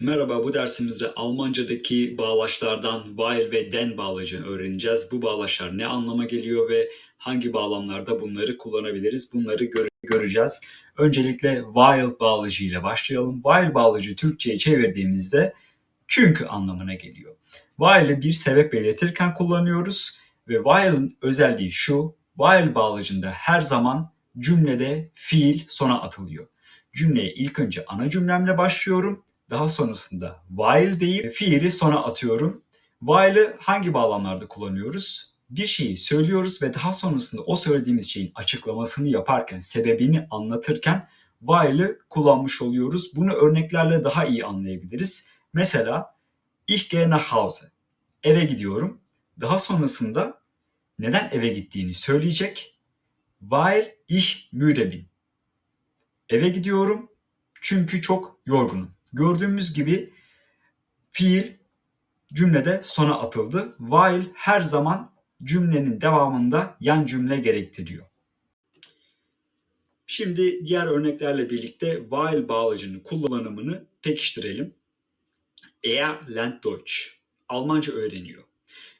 Merhaba, bu dersimizde Almancadaki bağlaçlardan while ve den bağlacını öğreneceğiz. Bu bağlaçlar ne anlama geliyor ve hangi bağlamlarda bunları kullanabiliriz? Bunları göre- göreceğiz. Öncelikle while bağlacı ile başlayalım. While bağlacı Türkçe'ye çevirdiğimizde çünkü anlamına geliyor. While'ı bir sebep belirtirken kullanıyoruz ve while'ın özelliği şu. While bağlacında her zaman cümlede fiil sona atılıyor. Cümleye ilk önce ana cümlemle başlıyorum. Daha sonrasında while deyip fiili sona atıyorum. While'ı hangi bağlamlarda kullanıyoruz? Bir şeyi söylüyoruz ve daha sonrasında o söylediğimiz şeyin açıklamasını yaparken, sebebini anlatırken while'ı kullanmış oluyoruz. Bunu örneklerle daha iyi anlayabiliriz. Mesela ich gehe nach Hause. Eve gidiyorum. Daha sonrasında neden eve gittiğini söyleyecek. Weil ich müde bin. Eve gidiyorum çünkü çok yorgunum. Gördüğümüz gibi fiil cümlede sona atıldı. While her zaman cümlenin devamında yan cümle gerektiriyor. Şimdi diğer örneklerle birlikte while bağlacının kullanımını pekiştirelim. Er lernt Deutsch. Almanca öğreniyor.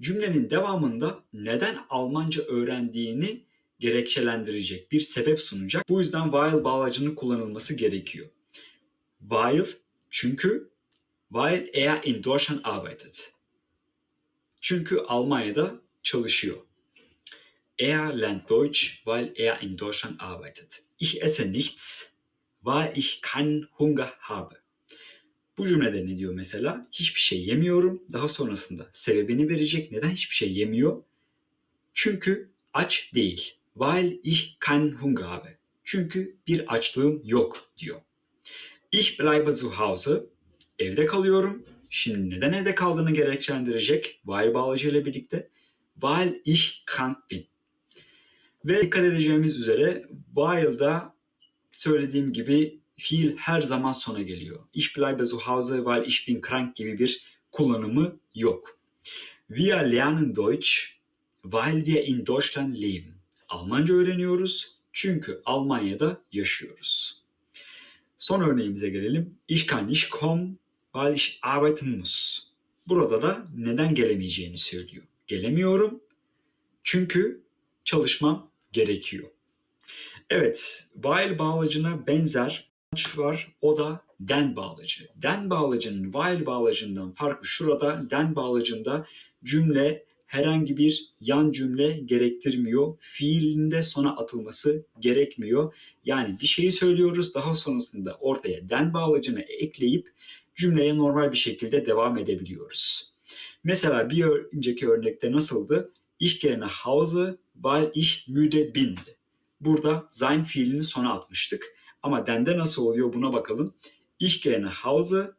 Cümlenin devamında neden Almanca öğrendiğini gerekçelendirecek bir sebep sunacak. Bu yüzden while bağlacının kullanılması gerekiyor. Weil çünkü weil er in Deutschland arbeitet. Çünkü Almanya'da çalışıyor. Er lernt Deutsch, weil er in Deutschland arbeitet. Ich esse nichts, weil ich keinen Hunger habe. Bu cümlede ne diyor mesela? Hiçbir şey yemiyorum. Daha sonrasında sebebini verecek. Neden hiçbir şey yemiyor? Çünkü aç değil. Weil ich keinen Hunger habe. Çünkü bir açlığım yok diyor. Ich bleibe zu Hause. Evde kalıyorum. Şimdi neden evde kaldığını gerekçelendirecek. Weil bağlacıyla birlikte. Weil ich krank bin. Ve dikkat edeceğimiz üzere while'da söylediğim gibi fiil her zaman sona geliyor. Ich bleibe zu Hause, weil ich bin krank gibi bir kullanımı yok. Wir lernen Deutsch, weil wir in Deutschland leben. Almanca öğreniyoruz çünkü Almanya'da yaşıyoruz. Son örneğimize gelelim. Ich kann nicht kommen, weil ich arbeiten muss. Burada da neden gelemeyeceğini söylüyor. Gelemiyorum çünkü çalışmam gerekiyor. Evet, while bağlacına benzer var. O da den bağlacı. Den bağlacının while bağlacından farkı şurada. Den bağlacında cümle herhangi bir yan cümle gerektirmiyor. Fiilinde sona atılması gerekmiyor. Yani bir şeyi söylüyoruz daha sonrasında ortaya den bağlacını ekleyip cümleye normal bir şekilde devam edebiliyoruz. Mesela bir önceki örnekte nasıldı? Ich gehe nach Hause, weil ich müde bin. Burada sein fiilini sona atmıştık. Ama dende nasıl oluyor buna bakalım. Ich gehe nach Hause,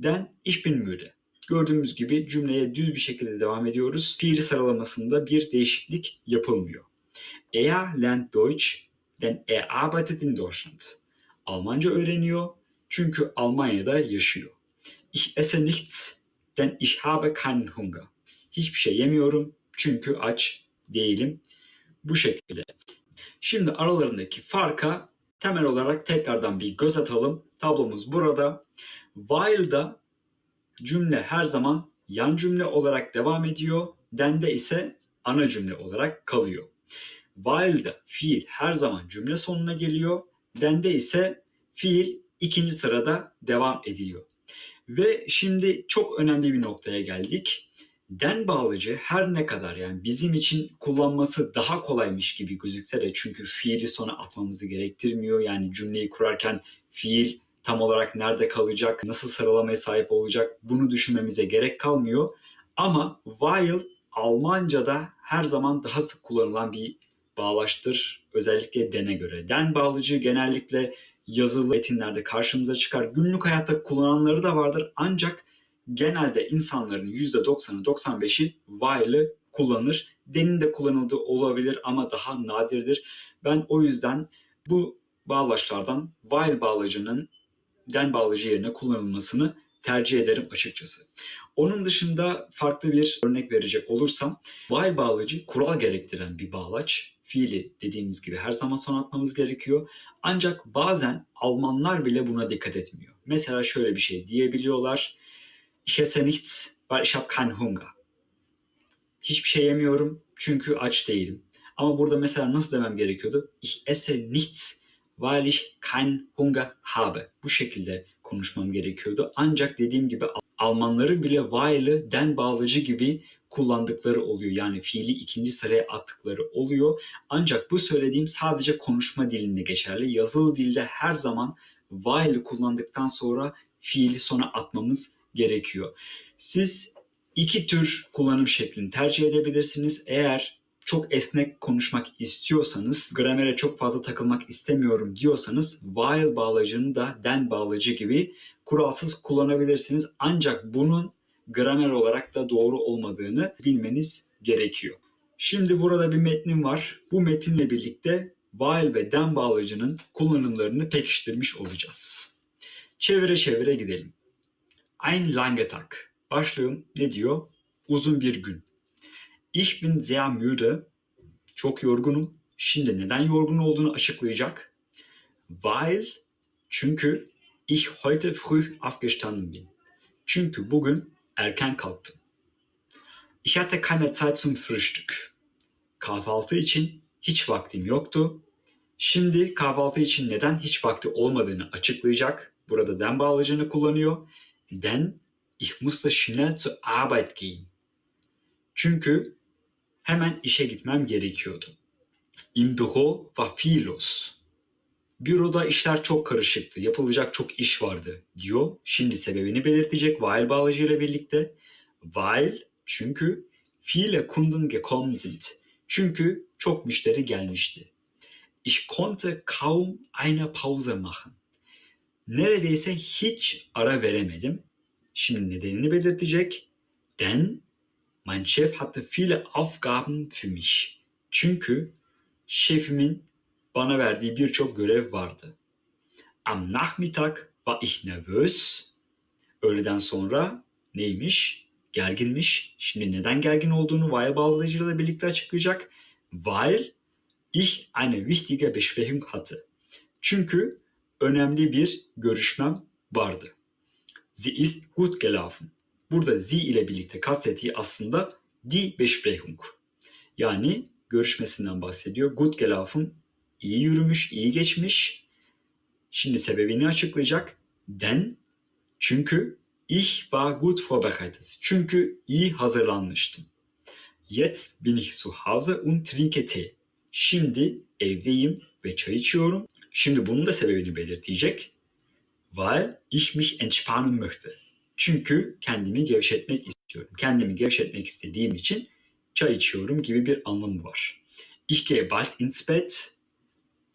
den ich bin müde. Gördüğümüz gibi cümleye düz bir şekilde devam ediyoruz. Fiili sıralamasında bir değişiklik yapılmıyor. Er lernt Deutsch, denn er arbeitet in Deutschland. Almanca öğreniyor çünkü Almanya'da yaşıyor. Ich esse nichts, denn ich habe keinen Hunger. Hiçbir şey yemiyorum çünkü aç değilim. Bu şekilde. Şimdi aralarındaki farka temel olarak tekrardan bir göz atalım. Tablomuz burada. While'da cümle her zaman yan cümle olarak devam ediyor. Den'de ise ana cümle olarak kalıyor. While'da fiil her zaman cümle sonuna geliyor. Den'de ise fiil ikinci sırada devam ediyor. Ve şimdi çok önemli bir noktaya geldik. Den bağlacı her ne kadar yani bizim için kullanması daha kolaymış gibi gözükse de çünkü fiili sona atmamızı gerektirmiyor. Yani cümleyi kurarken fiil tam olarak nerede kalacak, nasıl sıralamaya sahip olacak bunu düşünmemize gerek kalmıyor. Ama while Almanca'da her zaman daha sık kullanılan bir bağlaçtır. Özellikle dene göre. Den bağlacı genellikle yazılı metinlerde karşımıza çıkar. Günlük hayatta kullananları da vardır. Ancak genelde insanların %90'ı 95'i while'ı kullanır. Denin de kullanıldığı olabilir ama daha nadirdir. Ben o yüzden bu bağlaçlardan while bağlacının den bağlacı yerine kullanılmasını tercih ederim açıkçası. Onun dışında farklı bir örnek verecek olursam while bağlacı kural gerektiren bir bağlaç. Fiili dediğimiz gibi her zaman son atmamız gerekiyor. Ancak bazen Almanlar bile buna dikkat etmiyor. mesela şöyle bir şey diyebiliyorlar. Ich esse nichts, weil ich habe keinen Hunger. Hiçbir şey yemiyorum çünkü aç değilim. Ama burada mesela nasıl demem gerekiyordu? Ich esse nichts, weil ich keinen Hunger habe. Bu şekilde konuşmam gerekiyordu. Ancak dediğim gibi Almanların bile while'ı den bağlacı gibi kullandıkları oluyor. Yani fiili ikinci sıraya attıkları oluyor. Ancak bu söylediğim sadece konuşma dilinde geçerli. Yazılı dilde her zaman while'ı kullandıktan sonra fiili sona atmamız gerekiyor. Siz iki tür kullanım şeklini tercih edebilirsiniz. Eğer çok esnek konuşmak istiyorsanız, gramere çok fazla takılmak istemiyorum diyorsanız while bağlacını da den bağlacı gibi kuralsız kullanabilirsiniz. Ancak bunun gramer olarak da doğru olmadığını bilmeniz gerekiyor. Şimdi burada bir metnim var. Bu metinle birlikte while ve den bağlacının kullanımlarını pekiştirmiş olacağız. Çevire çevire gidelim. Ein lange Tag. Başlığım ne diyor? Uzun bir gün. Ich bin sehr müde. Çok yorgunum. Şimdi neden yorgun olduğunu açıklayacak. Weil, çünkü ich heute früh aufgestanden bin. Çünkü bugün erken kalktım. Ich hatte keine Zeit zum Frühstück. Kahvaltı için hiç vaktim yoktu. Şimdi kahvaltı için neden hiç vakti olmadığını açıklayacak. Burada den bağlacını kullanıyor. Denn ich musste schnell zur Arbeit gehen. Çünkü hemen işe gitmem gerekiyordu. Im Büro war viel los. Büroda işler çok karışıktı. Yapılacak çok iş vardı diyor. Şimdi sebebini belirtecek while bağlacıyla birlikte. Weil çünkü viele Kunden gekommen sind. Çünkü çok müşteri gelmişti. Ich konnte kaum eine Pause machen. Neredeyse hiç ara veremedim. Şimdi nedenini belirtecek. Denn mein Chef hatte viele Aufgaben für mich. Çünkü şefimin bana verdiği birçok görev vardı. Am Nachmittag war ich nervös. Öğleden sonra neymiş? Gerginmiş. Şimdi neden gergin olduğunu while bağlayıcıyla birlikte açıklayacak. Weil ich eine wichtige Besprechung hatte. Çünkü önemli bir görüşmem vardı. Sie ist gut gelaufen. Burada sie ile birlikte kastettiği aslında die Besprechung. Yani görüşmesinden bahsediyor. Gut gelaufen iyi yürümüş, iyi geçmiş. Şimdi sebebini açıklayacak. Den çünkü ich war gut vorbereitet. Çünkü iyi hazırlanmıştım. Jetzt bin ich zu Hause und trinke Tee. Şimdi evdeyim ve çay içiyorum. Şimdi bunun da sebebini belirtecek. Weil ich mich entspannen möchte. Çünkü kendimi gevşetmek istiyorum. Kendimi gevşetmek istediğim için çay içiyorum gibi bir anlamı var. Ich gehe bald ins Bett.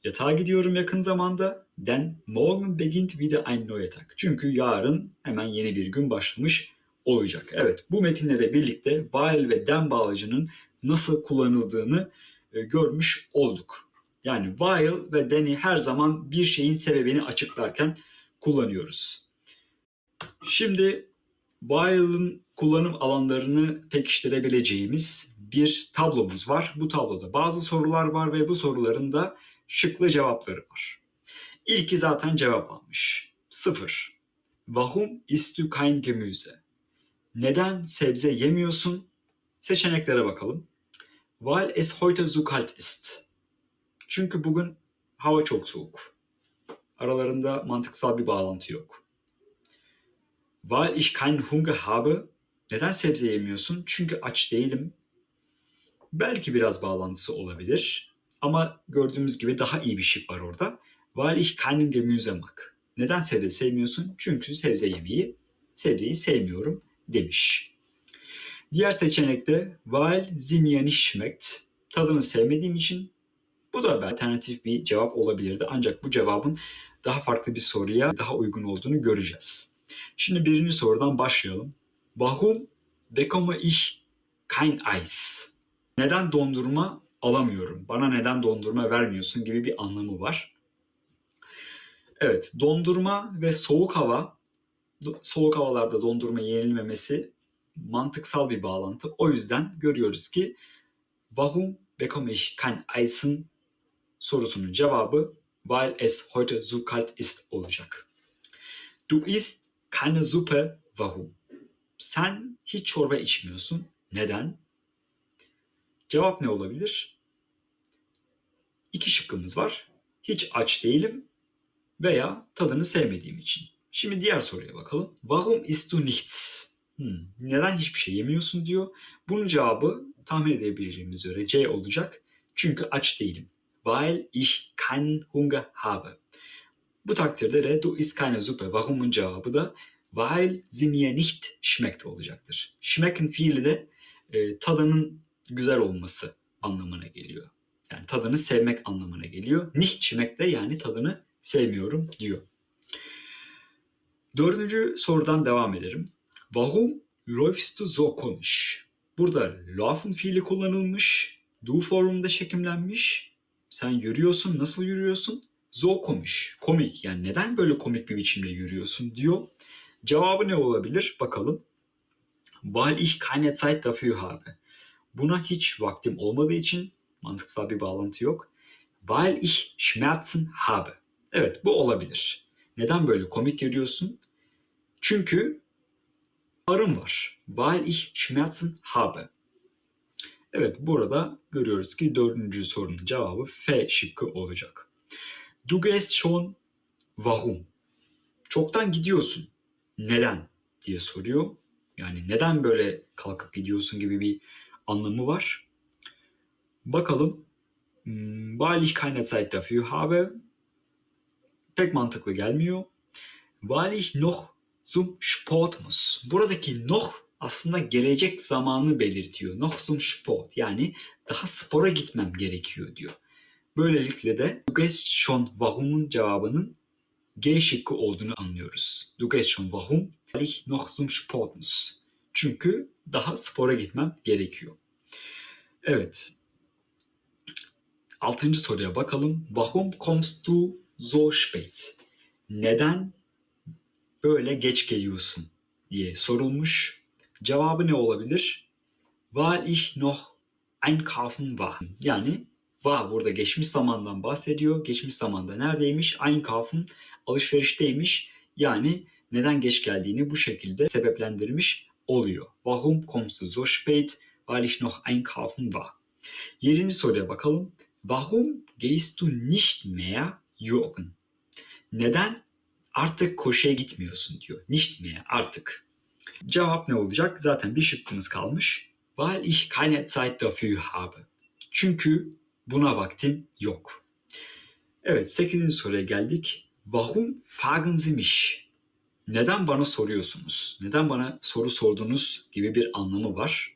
Yatağa gidiyorum yakın zamanda. Denn morgen beginnt wieder ein neuer Tag. Çünkü yarın hemen yeni bir gün başlamış olacak. Evet bu metinle de birlikte while ve den bağlacının nasıl kullanıldığını e, görmüş olduk. Yani while ve then'i her zaman bir şeyin sebebini açıklarken kullanıyoruz. Şimdi while'ın kullanım alanlarını pekiştirebileceğimiz bir tablomuz var. Bu tabloda bazı sorular var ve bu soruların da şıklı cevapları var. İlki zaten cevaplanmış. Sıfır. Warum isst du kein Gemüse? Neden sebze yemiyorsun? Seçeneklere bakalım. Weil es heute so kalt ist. Çünkü bugün hava çok soğuk. Aralarında mantıksal bir bağlantı yok. Weil ich keinen Hunger habe. Neden sebze yemiyorsun? Çünkü aç değilim. Belki biraz bağlantısı olabilir. Ama gördüğümüz gibi daha iyi bir şık var orada. Weil ich keinen Gemüse mag. Neden sebze sevmiyorsun? Çünkü sebze yemeği, sebzeyi sevmiyorum demiş. Diğer seçenekte weil sie mir nicht schmeckt. Tadını sevmediğim için bu da alternatif bir cevap olabilirdi. Ancak bu cevabın daha farklı bir soruya daha uygun olduğunu göreceğiz. Şimdi birinci sorudan başlayalım. Warum bekomme ich kein Eis? Neden dondurma alamıyorum? Bana neden dondurma vermiyorsun gibi bir anlamı var. Evet, dondurma ve soğuk hava, soğuk havalarda dondurma yenilmemesi mantıksal bir bağlantı. O yüzden görüyoruz ki Warum bekomme ich kein Eisen sorusunun cevabı weil es heute so kalt ist olacak. Du isst keine Suppe. Warum? Sen hiç çorba içmiyorsun. Neden? Cevap ne olabilir? İki şıkkımız var. Hiç aç değilim veya tadını sevmediğim için. Şimdi diğer soruya bakalım. Warum isst du nichts? Hmm, neden hiçbir şey yemiyorsun diyor. Bunun cevabı tahmin edebileceğimiz üzere C olacak. Çünkü aç değilim. Weil ich keinen Hunger habe. Bu takdirde de du isst keine Suppe. Warum'un cevabı da weil sie mir nicht schmeckt olacaktır. Schmecken fiili de e, tadının güzel olması anlamına geliyor. Yani tadını sevmek anlamına geliyor. Nicht schmeckt de yani tadını sevmiyorum diyor. Dördüncü sorudan devam ederim. Warum läufst du so komisch? Burada laufen fiili kullanılmış. Du formunda çekimlenmiş. Sen yürüyorsun. Nasıl yürüyorsun? So komisch. Komik. Yani neden böyle komik bir biçimde yürüyorsun diyor. Cevabı ne olabilir? Bakalım. Weil ich keine Zeit dafür habe. Buna hiç vaktim olmadığı için mantıksal bir bağlantı yok. Weil ich Schmerzen habe. Evet bu olabilir. Neden böyle komik yürüyorsun? Çünkü ağrım var. Weil ich Schmerzen habe. Evet burada görüyoruz ki dördüncü sorunun cevabı F şıkkı olacak. Du gehst schon warum? Çoktan gidiyorsun. Neden? diye soruyor. Yani neden böyle kalkıp gidiyorsun gibi bir anlamı var. Bakalım. Weil ich keine Zeit dafür habe. Pek mantıklı gelmiyor. Weil ich noch zum Sport muss. Buradaki noch aslında gelecek zamanı belirtiyor. Noch zum Sport yani daha spora gitmem gerekiyor diyor. Böylelikle de du gehst schon warum'un cevabının G şıkkı olduğunu anlıyoruz. Du gehst schon warum? Weil ich noch zum Sport. Çünkü daha spora gitmem gerekiyor. Evet. Altıncı soruya bakalım. Warum kommst du so spät? Neden böyle geç geliyorsun diye sorulmuş. Cevabı ne olabilir? Weil ich noch einkaufen war. Yani war burada geçmiş zamandan bahsediyor. Geçmiş zamanda neredeymiş? Einkaufen alışverişteymiş. Yani neden geç geldiğini bu şekilde sebeplendirmiş oluyor. Warum kommst du so spät? Weil ich noch einkaufen war. Yedinci soruya bakalım. Warum gehst du nicht mehr joggen? Neden artık koşuya gitmiyorsun diyor. Nicht mehr artık. Cevap ne olacak? Zaten bir şıkkımız kalmış. Weil ich keine Zeit dafür habe. Çünkü buna vaktim yok. Evet 8. soruya geldik. Warum fragen Sie mich? Neden bana soruyorsunuz? Neden bana soru sordunuz gibi bir anlamı var.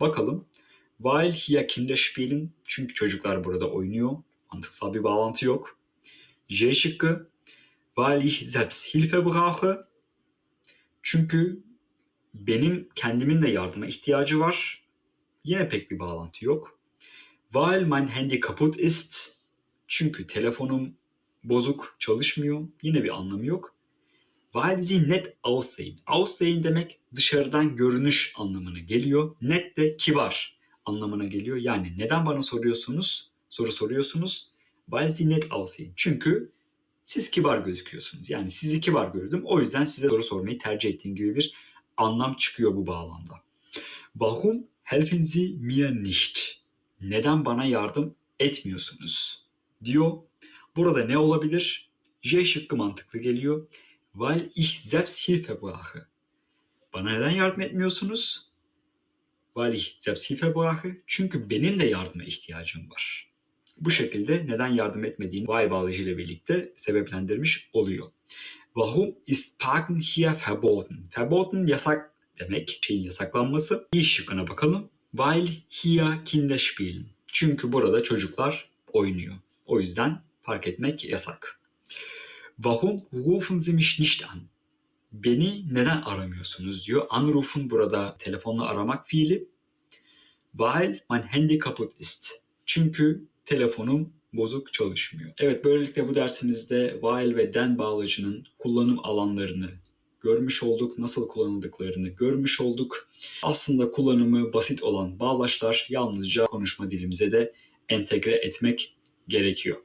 Bakalım. Weil hier Kinder spielen. Çünkü çocuklar burada oynuyor. Mantıksal bir bağlantı yok. J şıkkı. Weil ich selbst Hilfe brauche. Çünkü benim kendimin de yardıma ihtiyacı var. Yine pek bir bağlantı yok. Weil mein Handy kaputt ist. Çünkü telefonum bozuk, çalışmıyor. Yine bir anlamı yok. Weil sie net aussehen. Aussehen demek dışarıdan görünüş anlamına geliyor. Net de kibar anlamına geliyor. Yani neden bana soruyorsunuz? Soru soruyorsunuz. Weil sie net aussehen. Çünkü siz kibar gözüküyorsunuz. Yani sizi kibar gördüm. O yüzden size soru sormayı tercih ettiğim gibi bir anlam çıkıyor bu bağlamda. Warum helfen Sie mir nicht? Neden bana yardım etmiyorsunuz? Diyor. Burada ne olabilir? J şıkkı mantıklı geliyor. Weil ich selbst Hilfe brauche. Bana neden yardım etmiyorsunuz? Weil ich selbst Hilfe brauche. Çünkü benim de yardıma ihtiyacım var. Bu şekilde neden yardım etmediğini vay bağlıcı ile birlikte sebeplendirmiş oluyor. Warum ist Parken hier verboten? Verboten yasak demek, şeyin yasaklanması. İyi şıkkına bakalım. Weil hier Kinder spielen. Çünkü burada çocuklar oynuyor. O yüzden park etmek yasak. Warum rufen Sie mich nicht an? Beni neden aramıyorsunuz diyor. Anrufen burada telefonla aramak fiili. Weil mein Handy kaputt ist. Çünkü telefonum bozuk çalışmıyor. Evet böylelikle bu dersimizde while ve then bağlacının kullanım alanlarını görmüş olduk. Nasıl kullanıldıklarını görmüş olduk. Aslında kullanımı basit olan bağlaçlar yalnızca konuşma dilimize de entegre etmek gerekiyor.